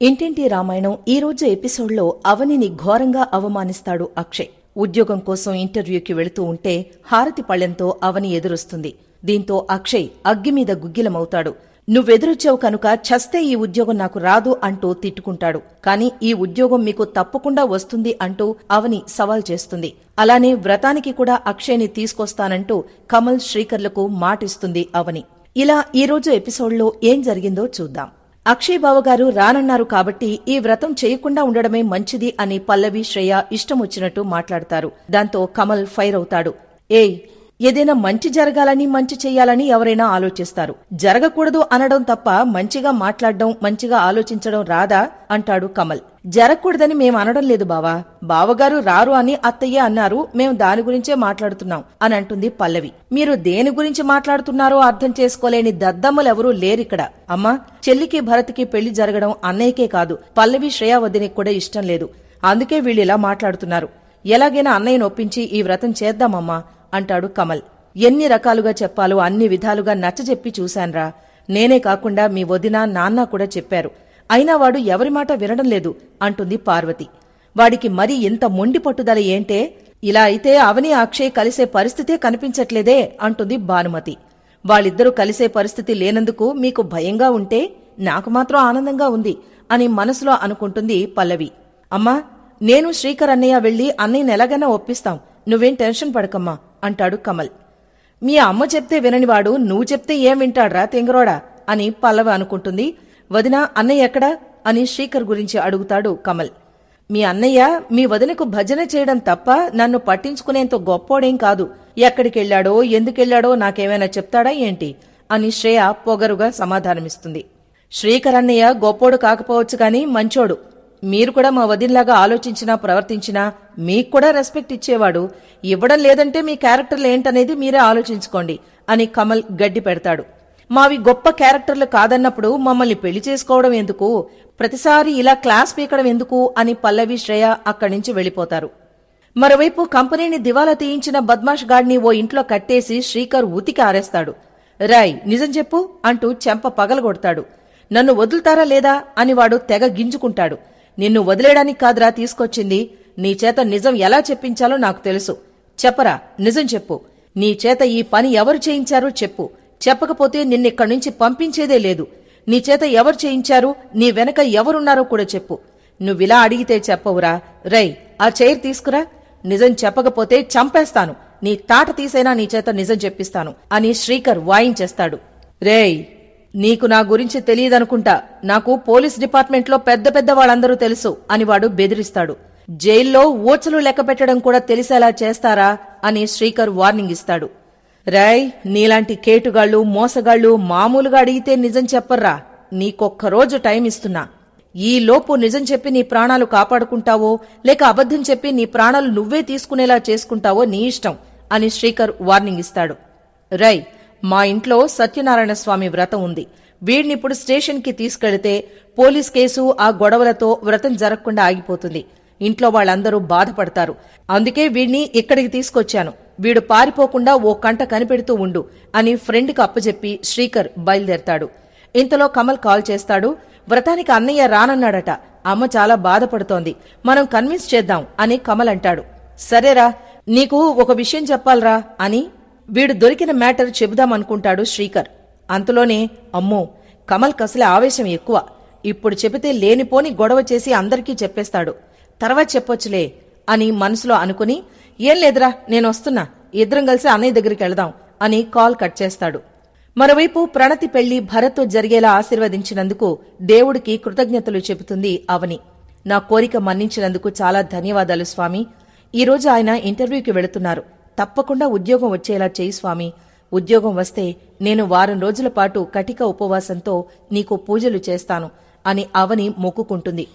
ఇంటింటి రామాయణం ఈ రోజు ఎపిసోడ్లో అవనిని ఘోరంగా అవమానిస్తాడు అక్షయ్. ఉద్యోగం కోసం ఇంటర్వ్యూకి వెళుతూ ఉంటే హారతి పళ్ళెంతో అవని ఎదురొస్తుంది. దీంతో అక్షయ్ అగ్గి మీద గుగ్గిలమవుతాడు. నువ్వెదురొచ్చావు కనుక చస్తే ఈ ఉద్యోగం నాకు రాదు అంటూ తిట్టుకుంటాడు. కాని ఈ ఉద్యోగం మీకు తప్పకుండా వస్తుంది అంటూ అవని సవాల్ చేస్తుంది. అలానే వ్రతానికి కూడా అక్షయ్ని తీసుకొస్తానంటూ కమల్ శ్రీకర్లకు మాటిస్తుంది అవని. ఇలా ఈ రోజు ఎపిసోడ్లో ఏం జరిగిందో చూద్దాం. అక్షయ్ బావ గారు రానన్నారు కాబట్టి ఈ వ్రతం చేయకుండా ఉండడమే మంచిది అని పల్లవి శ్రేయ ఇష్టం వచ్చినట్టు మాట్లాడతారు. దాంతో కమల్ ఫైర్ అవుతాడు. ఏయ్ ఏదైనా మంచి జరగాలని మంచి చేయాలని ఎవరైనా ఆలోచిస్తారు. జరగకూడదు అనడం తప్ప మంచిగా మాట్లాడడం మంచిగా ఆలోచించడం రాదా? అంటాడు కమల్. జరగకూడదని మేము అనడం లేదు బావా. బావగారు రారు అని అత్తయ్య అన్నారు మేము దాని గురించే మాట్లాడుతున్నాం అని అంటుంది పల్లవి. మీరు దేని గురించి మాట్లాడుతున్నారో అర్థం చేసుకోలేని దద్దమ్మలెవరూ లేరిక్కడ. అమ్మా చెల్లికి భరత్కి పెళ్ళి జరగడం అన్నయ్యకే కాదు పల్లవి శ్రేయావదినికి కూడా ఇష్టం లేదు. అందుకే వీళ్ళు ఇలా మాట్లాడుతున్నారు. ఎలాగైనా అన్నయ్యను ఒప్పించి ఈ వ్రతం చేద్దామమ్మా. అంటాడు కమల్. ఎన్ని రకాలుగా చెప్పాలో అన్ని విధాలుగా నచ్చజెప్పి చూశాన్రా. నేనే కాకుండా మీ వదిన నాన్న కూడా చెప్పారు. అయినా వాడు ఎవరి మాట వినడం లేదు అంటుంది పార్వతి. వాడికి మరీ ఇంత మొండి పట్టుదల ఏంటే? ఇలా అయితే అవని అక్షయ్ కలిసే పరిస్థితే కనిపించట్లేదే అంటుంది భానుమతి. వాళ్ళిద్దరూ కలిసే పరిస్థితి లేనందుకు మీకు భయంగా ఉంటే నాకు మాత్రం ఆనందంగా ఉంది అని మనసులో అనుకుంటుంది పల్లవి. అమ్మా నేను శ్రీకర్ అన్నయ్య వెళ్ళి అన్నయ్యనెలాగైనా ఒప్పిస్తాం. నువ్వేం టెన్షన్ పడకమ్మా అంటాడు కమల్. మీ అమ్మ చెప్తే విననివాడు నువ్వు చెప్తే ఏం వింటాడ్రా తెంగరోడా? అని పల్లవ అనుకుంటుంది. వదిన అన్నయ్య ఎక్కడా? అని శ్రీకర్ గురించి అడుగుతాడు కమల్. మీ అన్నయ్య మీ వదినకు భజన చేయడం తప్ప నన్ను పట్టించుకునేంత గొప్పోడేం కాదు. ఎక్కడికెళ్ళాడో ఎందుకెళ్ళాడో నాకేమైనా చెప్తాడా ఏంటి? అని శ్రేయ పొగరుగా సమాధానమిస్తుంది. శ్రీకర్ అన్నయ్య గొప్పోడు కాకపోవచ్చు కాని మంచోడు. మీరు కూడా మా వదినలాగా ఆలోచించినా ప్రవర్తించినా మీకు కూడా రెస్పెక్ట్ ఇచ్చేవాడు. ఇవ్వడం లేదంటే మీ క్యారెక్టర్లు ఏంటనేది మీరే ఆలోచించుకోండి అని కమల్ గడ్డి పెడతాడు. మావి గొప్ప క్యారెక్టర్లు కాదన్నప్పుడు మమ్మల్ని పెళ్ళి చేసుకోవడం ఎందుకు? ప్రతిసారి ఇలా క్లాస్ పీకడం ఎందుకు? అని పల్లవి శ్రేయ అక్కడి నుంచి వెళ్ళిపోతారు మరోవైపు కంపెనీని దివాలా తీయించిన బద్మాష్ గాడిని ఓ ఇంట్లో కట్టేసి శ్రీకర్ ఉతికి ఆరేస్తాడు. రాయ్ నిజం చెప్పు అంటూ చెంప పగలగొడతాడు. నన్ను వదులుతారా లేదా? అని వాడు తెగ గింజుకుంటాడు. నిన్ను వదిలేయడానికి కాదురా తీసుకొచ్చింది. నీ చేత నిజం ఎలా చెప్పించాలో నాకు తెలుసు. చెప్పరా నిజం చెప్పు. నీ చేత ఈ పని ఎవరు చేయించారో చెప్పు. చెప్పకపోతే నిన్నిక్కడి నుంచి పంపించేదే లేదు. నీ చేత ఎవరు చేయించారు నీ వెనక ఎవరున్నారో కూడా చెప్పు. నువ్విలా అడిగితే చెప్పవురా. రై ఆ చైర్ తీసుకురా. నిజం చెప్పకపోతే చంపేస్తాను. నీ తాట తీసైనా నీ చేత నిజం చెప్పిస్తాను అని శ్రీకర్ వాయించేస్తాడు. రేయ్ నీకు నా గురించి తెలియదనుకుంటా. నాకు పోలీస్ డిపార్ట్మెంట్లో పెద్ద పెద్ద వాళ్ళందరూ తెలుసు అని వాడు బెదిరిస్తాడు. జైల్లో ఓచలు లెక్కపెట్టడం కూడా తెలిసేలా చేస్తారా అని శ్రీకర్ వార్నింగ్ ఇస్తాడు. రాయ్ నీలాంటి కేటుగాళ్ళు మోసగాళ్ళు మామూలుగా అడిగితే నిజం చెప్పర్రా. నీకొక్కరోజు టైం ఇస్తున్నా. ఈ లోపు నిజం చెప్పి నీ ప్రాణాలు కాపాడుకుంటావో లేక అబద్ధం చెప్పి నీ ప్రాణాలు నువ్వే తీసుకునేలా చేసుకుంటావో నీ ఇష్టం అని శ్రీకర్ వార్నింగ్ ఇస్తాడు. రై మా ఇంట్లో సత్యనారాయణ స్వామి వ్రతం ఉంది. వీడినిప్పుడు స్టేషన్కి తీసుకెళితే పోలీస్ కేసు ఆ గొడవలతో వ్రతం జరగకుండా ఆగిపోతుంది. ఇంట్లో వాళ్ళందరూ బాధపడతారు. అందుకే వీడిని ఇక్కడికి తీసుకొచ్చాను. వీడు పారిపోకుండా ఓ కంట కనిపెడుతూ ఉండు అని ఫ్రెండ్కి అప్పచెప్పి శ్రీకర్ బయలుదేరతాడు. ఇంతలో కమల్ కాల్ చేస్తాడు వ్రతానికి అన్నయ్య రానన్నాడట. అమ్మ చాలా బాధపడుతోంది. మనం కన్విన్స్ చేద్దాం అని కమల్ అంటాడు. సరేరా నీకు ఒక విషయం చెప్పాలరా అని వీడు దొరికిన మ్యాటర్ చెబుదామనుకుంటాడు శ్రీకర్. అంతలోనే అమ్మో కమల్ కసలే ఆవేశం ఎక్కువ. ఇప్పుడు చెబితే లేనిపోని గొడవ చేసి అందరికీ చెప్పేస్తాడు. తర్వాత చెప్పొచ్చులే అని మనసులో అనుకుని ఏం లేదురా నేను వస్తున్నా ఇద్దరం కలిసి అన్నయ్య దగ్గరికి వెళదాం అని కాల్ కట్ చేస్తాడు. మరోవైపు ప్రణతి పెళ్ళి భరత్తో జరిగేలా ఆశీర్వదించినందుకు దేవుడికి కృతజ్ఞతలు చెబుతుంది అవని. నా కోరిక మన్నించినందుకు చాలా ధన్యవాదాలు స్వామి. ఈరోజు ఆయన ఇంటర్వ్యూకి వెళుతున్నారు. తప్పకుండా ఉద్యోగం వచ్చేలా చేయి స్వామి. ఉద్యోగం వస్తే నేను వారం రోజుల పాటు కటిక ఉపవాసంతో నీకు పూజలు చేస్తాను అని అవని మొక్కుకుంటుంది.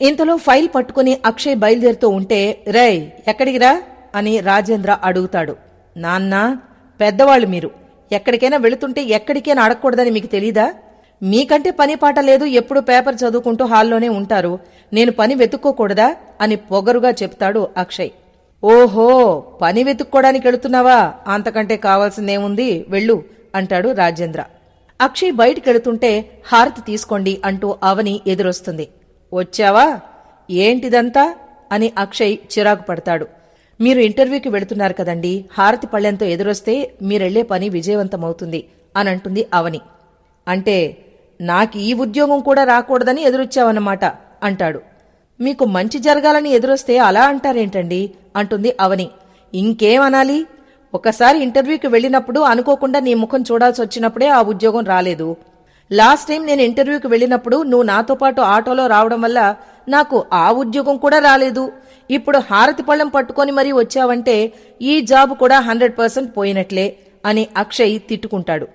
ఇంతలో ఫైల్ పట్టుకుని అక్షయ్ బయలుదేరుతూ ఉంటే రేయ్ ఎక్కడికిరా అని రాజేంద్ర అడుగుతాడు. నాన్న పెద్దవాళ్ళు మీరు. ఎక్కడికైనా వెళుతుంటే ఎక్కడికైనా అడగకూడదని మీకు తెలీదా? మీకంటే పని పాట లేదు ఎప్పుడు పేపర్ చదువుకుంటూ హాల్లోనే ఉంటారు. నేను పని వెతుక్కోకూడదా? అని పొగరుగా చెప్తాడు అక్షయ్. ఓహో పని వెతుక్కోడానికి వెళుతున్నావా? అంతకంటే కావాల్సిందేముంది? వెళ్ళు అంటాడు రాజేంద్ర. అక్షయ్ బయటికెళుతుంటే హారతి తీసుకోండి అంటూ అవని ఎదురొస్తుంది. వచ్చావా? ఏంటిదంతా? అని అక్షయ్ చిరాకు పడతాడు. మీరు ఇంటర్వ్యూకి వెళుతున్నారు కదండి హారతి పళ్ళెంతో ఎదురొస్తే మీరెళ్ళే పని విజయవంతమవుతుంది అని అంటుంది అవని. అంటే నాకు ఈ ఉద్యోగం కూడా రాకూడదని ఎదురొచ్చావన్నమాట అంటాడు. మీకు మంచి జరగాలని ఎదురొస్తే అలా అంటారేంటండి? అంటుంది అవని. ఇంకేమనాలి? ఒకసారి ఇంటర్వ్యూకి వెళ్ళినప్పుడు అనుకోకుండా నీ ముఖం చూడాల్సి వచ్చినప్పుడే ఆ ఉద్యోగం రాలేదు. లాస్ట్ టైం నేను ఇంటర్వ్యూకి వెళ్ళినప్పుడు నువ్వు నాతో పాటు ఆటోలో రావడం వల్ల నాకు ఆ ఉద్యోగం కూడా రాలేదు. ఇప్పుడు హారతి పళ్ళెం పట్టుకొని మరీ వచ్చావంటే ఈ జాబ్ కూడా హండ్రెడ్ పర్సెంట్ పోయినట్లే అని అక్షయ్ తిట్టుకుంటాడు.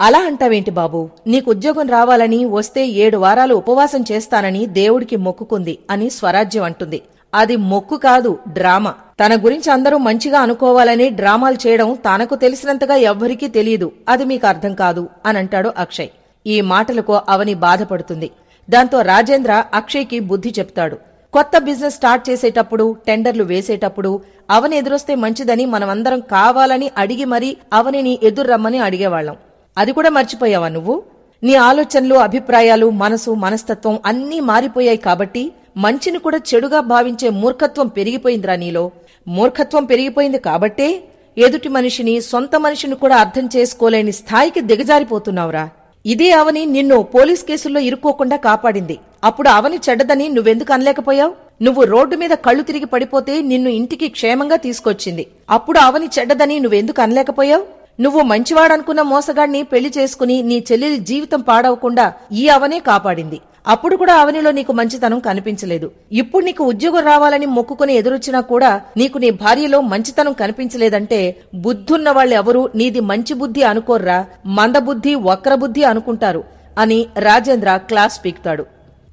అలా అంటావేంటి బాబు? నీకు ఉద్యోగం రావాలని వస్తే ఏడు వారాలు ఉపవాసం చేస్తానని దేవుడికి మొక్కుకుంది అని స్వరాజ్యం అంటుంది. అది మొక్కు కాదు డ్రామా. తన గురించి అందరూ మంచిగా అనుకోవాలని డ్రామాలు చేయడం తనకు తెలిసినంతగా ఎవ్వరికీ తెలియదు. అది మీకు అర్థం కాదు అని అంటాడు అక్షయ్. ఈ మాటలకు అవని బాధపడుతుంది. దాంతో రాజేంద్ర అక్షయ్కి బుద్ధి చెప్తాడు. కొత్త బిజినెస్ స్టార్ట్ చేసేటప్పుడు టెండర్లు వేసేటప్పుడు అవని ఎదురొస్తే మంచిదని మనమందరం కావాలని అడిగి మరీ అవనిని ఎదుర్రమ్మని అడిగేవాళ్ళం అది కూడా మర్చిపోయావా నువ్వు? నీ ఆలోచనలు అభిప్రాయాలు మనసు మనస్తత్వం అన్నీ మారిపోయాయి కాబట్టి మంచిని కూడా చెడుగా భావించే మూర్ఖత్వం పెరిగిపోయిందిరా నీలో. మూర్ఖత్వం పెరిగిపోయింది కాబట్టే ఎదుటి మనిషిని సొంత మనిషిని కూడా అర్థం చేసుకోలేని స్థాయికి దిగజారిపోతున్నావురా. ఇదే అవని నిన్ను పోలీస్ కేసుల్లో ఇరుక్కోకుండా కాపాడింది. అప్పుడు అవని చెడ్డదని నువ్వెందుకు అనలేకపోయావు? నువ్వు రోడ్డు మీద కళ్ళు తిరిగి పడిపోతే నిన్ను ఇంటికి క్షేమంగా తీసుకొచ్చింది. అప్పుడు అవని చెడ్డదని నువ్వెందుకు అనలేకపోయావు? నువ్వు మంచివాడనుకున్న మోసగాడిని పెళ్ళి చేసుకుని నీ చెల్లెలి జీవితం పాడవకుండా ఈ అవనే కాపాడింది. అప్పుడు కూడా అవనిలో నీకు మంచితనం కనిపించలేదు. ఇప్పుడు నీకు ఉద్యోగం రావాలని మొక్కుకుని ఎదురొచ్చినా కూడా నీకు నీ భార్యలో మంచితనం కనిపించలేదంటే బుద్ధున్న వాళ్ళెవరూ నీది మంచి బుద్ధి అనుకోర్రా మందబుద్ధి వక్రబుద్ధి అనుకుంటారు అని రాజేంద్ర క్లాస్ పీకుతాడు.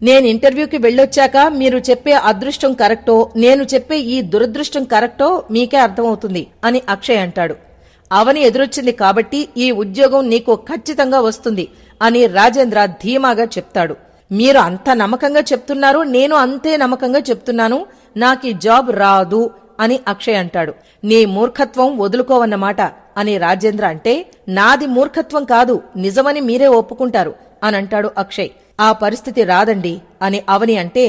నేను ఇంటర్వ్యూకి వెళ్ళొచ్చాక మీరు చెప్పే అదృష్టం కరెక్టో నేను చెప్పే ఈ దురదృష్టం కరెక్టో మీకే అర్థమవుతుంది అని అక్షయ్ అంటాడు. అవని ఎదురొచ్చింది కాబట్టి ఈ ఉద్యోగం నీకు ఖచ్చితంగా వస్తుంది అని రాజేంద్ర ధీమాగా చెప్తాడు. మీరు అంత నమ్మకంగా చెప్తున్నారు నేను అంతే నమ్మకంగా చెప్తున్నాను నాకు ఈ జాబ్ రాదు అని అక్షయ్ అంటాడు. నీ మూర్ఖత్వం వదులుకోవన్నమాట అని రాజేంద్ర అంటే నాది మూర్ఖత్వం కాదు నిజమని మీరే ఒప్పుకుంటారు అని అంటాడు అక్షయ్. ఆ పరిస్థితి రాదండి అని అవని అంటే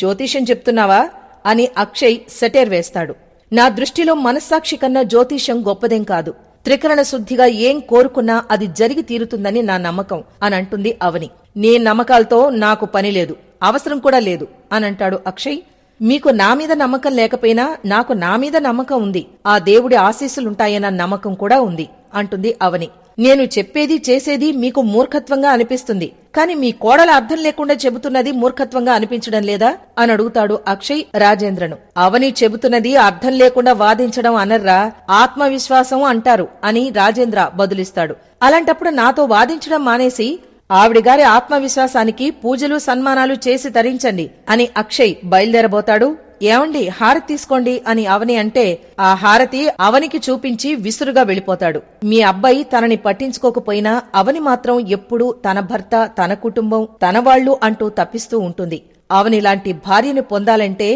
జ్యోతిష్యం చెప్తున్నావా అని అక్షయ్ సెటేర్ వేస్తాడు. నా దృష్టిలో మనస్సాక్షి కన్నా జ్యోతిష్యం గొప్పదేం కాదు. త్రికరణ శుద్ధిగా ఏం కోరుకున్నా అది జరిగి తీరుతుందని నా నమ్మకం అని అంటుంది అవని. నీ నమ్మకాలతో నాకు పని లేదు అవసరం కూడా లేదు అని అంటాడు అక్షయ్. మీకు నా మీద నమ్మకం లేకపోయినా నాకు నా మీద నమ్మకం ఉంది. ఆ దేవుడి ఆశీస్సులుంటాయన్న నమ్మకం కూడా ఉంది అంటుంది అవని. నేను చెప్పేది చేసేది మీకు మూర్ఖత్వంగా అనిపిస్తుంది. కాని మీ కోడల అర్థం లేకుండా చెబుతున్నది మూర్ఖత్వంగా అనిపించడం లేదా? అని అడుగుతాడు అక్షయ్ రాజేంద్రను. అవని చెబుతున్నది అర్థం లేకుండా వాదించడం అనర్రా ఆత్మవిశ్వాసం అంటారు అని రాజేంద్ర బదులిస్తాడు. అలాంటప్పుడు నాతో వాదించడం మానేసి ఆవిడిగారి ఆత్మవిశ్వాసానికి పూజలు సన్మానాలు చేసి తరించండి అని అక్షయ్ బయలుదేరబోతాడు. ఏమండి హారతి తీసుకోండి అని అవని అంటే ఆ హారతి అవనికి చూపించి విసురుగా వెళ్ళిపోతాడు. మీ అబ్బాయి తనని పట్టించుకోకపోయినా అవని మాత్రం ఎప్పుడూ తన భర్త తన కుటుంబం తన వాళ్ళు అంటూ తప్పిస్తూ ఉంటుంది. అవనిలాంటి భార్యను పొందాలంటే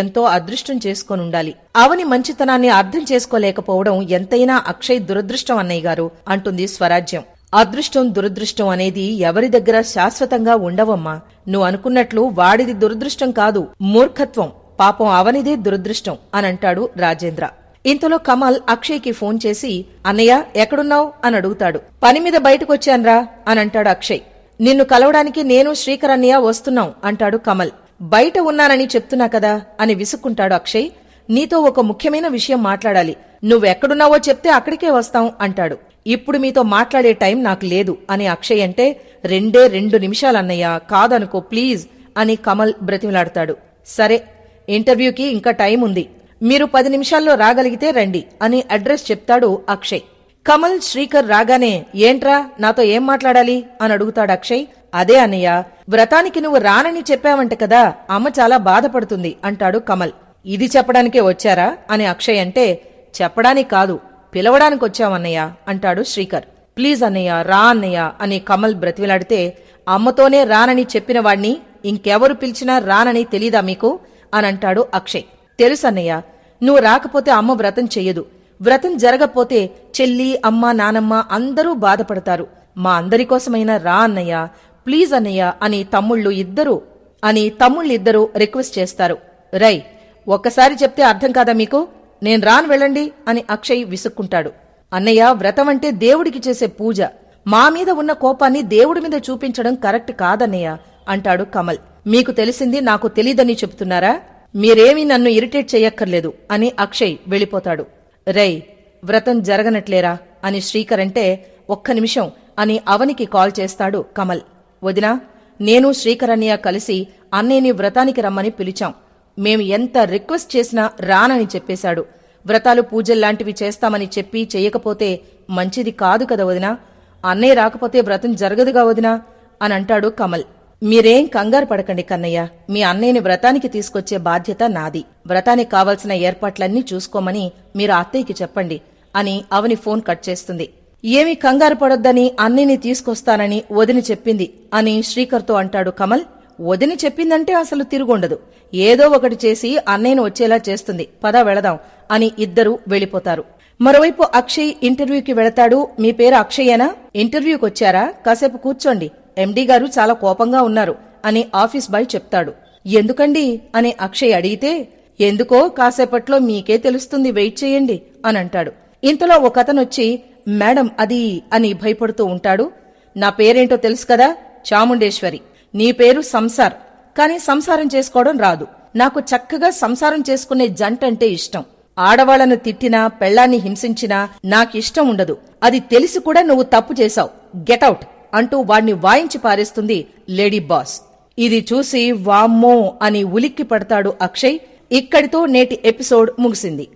ఎంతో అదృష్టం చేసుకొనుండాలి. అవని మంచితనాన్ని అర్థం చేసుకోలేకపోవడం ఎంతైనా అక్షయ్ దురదృష్టం అన్నయ్య గారు అంటుంది స్వరాజ్యం. అదృష్టం దురదృష్టం అనేది ఎవరి దగ్గర శాశ్వతంగా ఉండవమ్మా. నువ్వు అనుకున్నట్లు వాడిది దురదృష్టం కాదు మూర్ఖత్వం. పాపం అవనిదే దురదృష్టం అని అంటాడు రాజేంద్ర. ఇంతలో కమల్ అక్షయ్కి ఫోన్ చేసి అన్నయ్య ఎక్కడున్నావు? అని అడుగుతాడు. పని మీద బయటకొచ్చాన్రా అని అంటాడు అక్షయ్. నిన్ను కలవడానికి నేను శ్రీకర్ అన్నయ్య వస్తున్నాం అంటాడు కమల్. బయట ఉన్నానని చెప్తున్నా కదా అని విసుక్కుంటాడు అక్షయ్. నీతో ఒక ముఖ్యమైన విషయం మాట్లాడాలి. నువ్వెక్కడున్నావో చెప్తే అక్కడికే వస్తాం అంటాడు. ఇప్పుడు మీతో మాట్లాడే టైం నాకు లేదు అని అక్షయ్ అంటే రెండే రెండు నిమిషాలన్నయ్య కాదనుకో ప్లీజ్ అని కమల్ బ్రతిమలాడతాడు. సరే ఇంటర్వ్యూకి ఇంకా టైం ఉంది. మీరు పది నిమిషాల్లో రాగలిగితే రండి అని అడ్రస్ చెప్తాడు అక్షయ్. కమల్ శ్రీకర్ రాగానే ఏంట్రా నాతో ఏం మాట్లాడాలి? అని అడుగుతాడు అక్షయ్. అదే అన్నయ్య వ్రతానికి నువ్వు రానని చెప్పావంట కదా అమ్మ చాలా బాధపడుతుంది అంటాడు కమల్. ఇది చెప్పడానికే వచ్చారా? అని అక్షయ్ అంటే చెప్పడానికి కాదు పిలవడానికి వచ్చావన్నయ్య అంటాడు శ్రీకర్. ప్లీజ్ అన్నయ్య రా అన్నయ్య అని కమల్ బ్రతిమిలాడితే అమ్మతోనే రానని చెప్పిన వాణ్ణి ఇంకెవరు పిలిచినా రానని తెలీదా మీకు? అని అంటాడు అక్షయ్. తెలుసన్నయ్య నువ్వు రాకపోతే అమ్మ వ్రతం చెయ్యదు. వ్రతం జరగపోతే చెల్లి అమ్మ నానమ్మ అందరూ బాధపడతారు. మా అందరికోసమైనా రా అన్నయ్య ప్లీజ్ అన్నయ్య అని తమ్ముళ్ళు ఇద్దరూ అని తమ్ముళ్ళిద్దరూ రిక్వెస్ట్ చేస్తారు. రై ఒక్కసారి చెప్తే అర్థం కాదా మీకు? నేను రాను వెళ్ళండి అని అక్షయ్ విసుక్కుంటాడు. అన్నయ్య వ్రతం అంటే దేవుడికి చేసే పూజ. మా మీద ఉన్న కోపాన్ని దేవుడి మీద చూపించడం కరెక్ట్ కాదన్నయ్య అంటాడు కమల్. మీకు తెలిసింది నాకు తెలీదని చెప్తున్నారా మీరేమీ నన్ను ఇరిటేట్ చెయ్యక్కర్లేదు అని అక్షయ్ వెళ్ళిపోతాడు. రేయ్ వ్రతం జరగనట్లేరా? అని శ్రీకర్ అంటే ఒక్క నిమిషం అని అవనికి కాల్ చేస్తాడు కమల్. వదినా నేను శ్రీకర్ అన్నయ్య కలిసి అన్నయ్యని వ్రతానికి రమ్మని పిలిచాం. మేము ఎంత రిక్వెస్ట్ చేసినా రానని చెప్పేశాడు. వ్రతాలు పూజల్లాంటివి చేస్తామని చెప్పి చెయ్యకపోతే మంచిది కాదు కదా వదినా? అన్నయ్య రాకపోతే వ్రతం జరగదుగా వదినా? అని అంటాడు కమల్. మీరేం కంగారు పడకండి కన్నయ్య. మీ అన్నయ్యని వ్రతానికి తీసుకొచ్చే బాధ్యత నాది. వ్రతానికి కావలసిన ఏర్పాట్లన్నీ చూసుకోమని మీరు అత్తయ్యకి చెప్పండి అని అవని ఫోన్ కట్ చేస్తుంది. ఏమీ కంగారు పడొద్దని అన్నయ్యని తీసుకొస్తానని వదిని చెప్పింది అని శ్రీకర్తో అంటాడు కమల్. వదిని చెప్పిందంటే అసలు తిరుగుండదు. ఏదో ఒకటి చేసి అన్నయ్యను వచ్చేలా చేస్తుంది. పద వెళదాం అని ఇద్దరూ వెళ్ళిపోతారు. మరోవైపు అక్షయ్ ఇంటర్వ్యూకి వెళతాడు. మీ పేరు అక్షయ్యేనా ఇంటర్వ్యూకి వచ్చారా? కాసేపు కూర్చోండి. ఎండీ గారు చాలా కోపంగా ఉన్నారు అని ఆఫీస్ బాయ్ చెప్తాడు. ఎందుకండి? అని అక్షయ్ అడిగితే ఎందుకో కాసేపట్లో మీకే తెలుస్తుంది వెయిట్ చేయండి అని అంటాడు. ఇంతలో ఒక అతనొచ్చి మేడం అది అని భయపడుతూ ఉంటాడు. నా పేరేంటో తెలుసు కదా చాముండేశ్వరి. నీ పేరు సంసార్. కాని సంసారం చేసుకోవడం రాదు. నాకు చక్కగా సంసారం చేసుకునే జంటంటే ఇష్టం. ఆడవాళ్ళను తిట్టినా పెళ్ళాన్ని హింసించినా నాకిష్టం ఉండదు. అది తెలిసి కూడా నువ్వు తప్పు చేశావు. గెటౌట్ అంటూ వాణ్ణి వాయించి పారేస్తుంది లేడీ బాస్. ఇది చూసి వామ్మో అని ఉలిక్కి పడతాడు అక్షయ్. ఇక్కడితో నేటి ఎపిసోడ్ ముగిసింది.